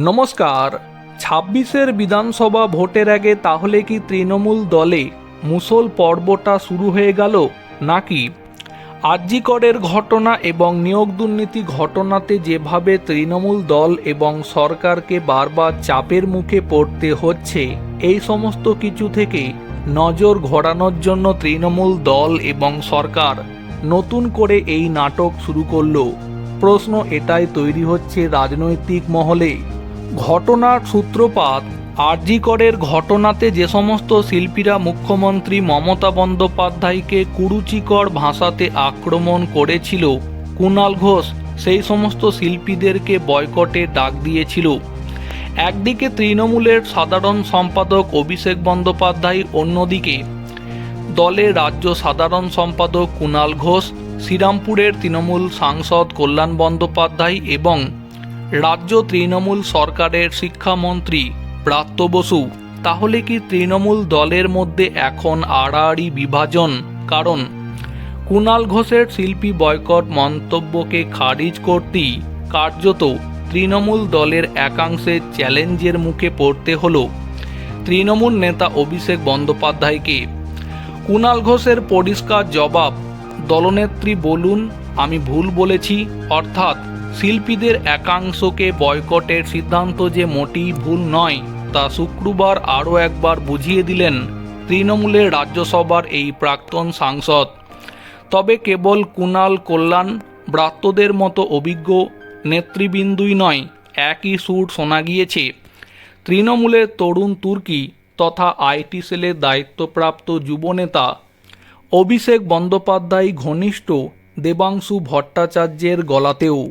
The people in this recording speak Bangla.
নমস্কার, ছাব্বিশের বিধানসভা ভোটের আগে তাহলে কি তৃণমূল দলে মুসল পর্বটা শুরু হয়ে গেল নাকি? আরজিকরের ঘটনা এবং নিয়োগ দুর্নীতি ঘটনাতে যেভাবে তৃণমূল দল এবং সরকারকে বারবার চাপের মুখে পড়তে হচ্ছে, এই সমস্ত কিছু থেকে নজর ঘোরানোর জন্য তৃণমূল দল এবং সরকার নতুন করে এই নাটক শুরু করল। প্রশ্ন এটাই তৈরি হচ্ছে রাজনৈতিক মহলে। ঘটনার সূত্রপাত, আরজিকরের ঘটনাতে যে সমস্ত শিল্পীরা মুখ্যমন্ত্রী মমতা বন্দ্যোপাধ্যায়কে কুরুচিকর ভাষাতে আক্রমণ করেছিল কুণাল ঘোষ সেই সমস্ত শিল্পীদেরকে বয়কটে ডাক দিয়েছিল। একদিকে তৃণমূলের সাধারণ সম্পাদক অভিষেক বন্দ্যোপাধ্যায়, অন্যদিকে দলের রাজ্য সাধারণ সম্পাদক কুণাল ঘোষ, শ্রীরামপুরের তৃণমূল সাংসদ কল্যাণ বন্দ্যোপাধ্যায় এবং রাজ্য তৃণমূল সরকারের শিক্ষামন্ত্রী প্রাত্য বসু, তাহলে কি তৃণমূল দলের মধ্যে এখন আড়াআড়ি বিভাজন? কারণ কুণাল ঘোষের শিল্পী বয়কট মন্তব্যকে খারিজ করতেই কার্যত তৃণমূল দলের একাংশের চ্যালেঞ্জের মুখে পড়তে হল তৃণমূল নেতা অভিষেক বন্দ্যোপাধ্যায়কে। কুণাল ঘোষের পরিষ্কার জবাব, দলনেত্রী বলুন, আমি ভুল বলেছি। অর্থাৎ শিল্পীদের একাংশকে বয়কটের সিদ্ধান্ত যে মোটেই ভুল নয়, তা শুক্রবার আরও একবার বুঝিয়ে দিলেন তৃণমূলের রাজ্যসভার এই প্রাক্তন সাংসদ। তবে কেবল কুণাল কল্যাণ, ব্রাত্যদের মতো অভিজ্ঞ নেতৃবৃন্দুই নয়, একই সুর শোনা গিয়েছে। তৃণমূলের তরুণ তুর্কি তথা আইটি সেলের দায়িত্বপ্রাপ্ত যুবনেতা অভিষেক বন্দ্যোপাধ্যায় ঘনিষ্ঠ দেবাংশু ভট্টাচার্যের গলাতেও।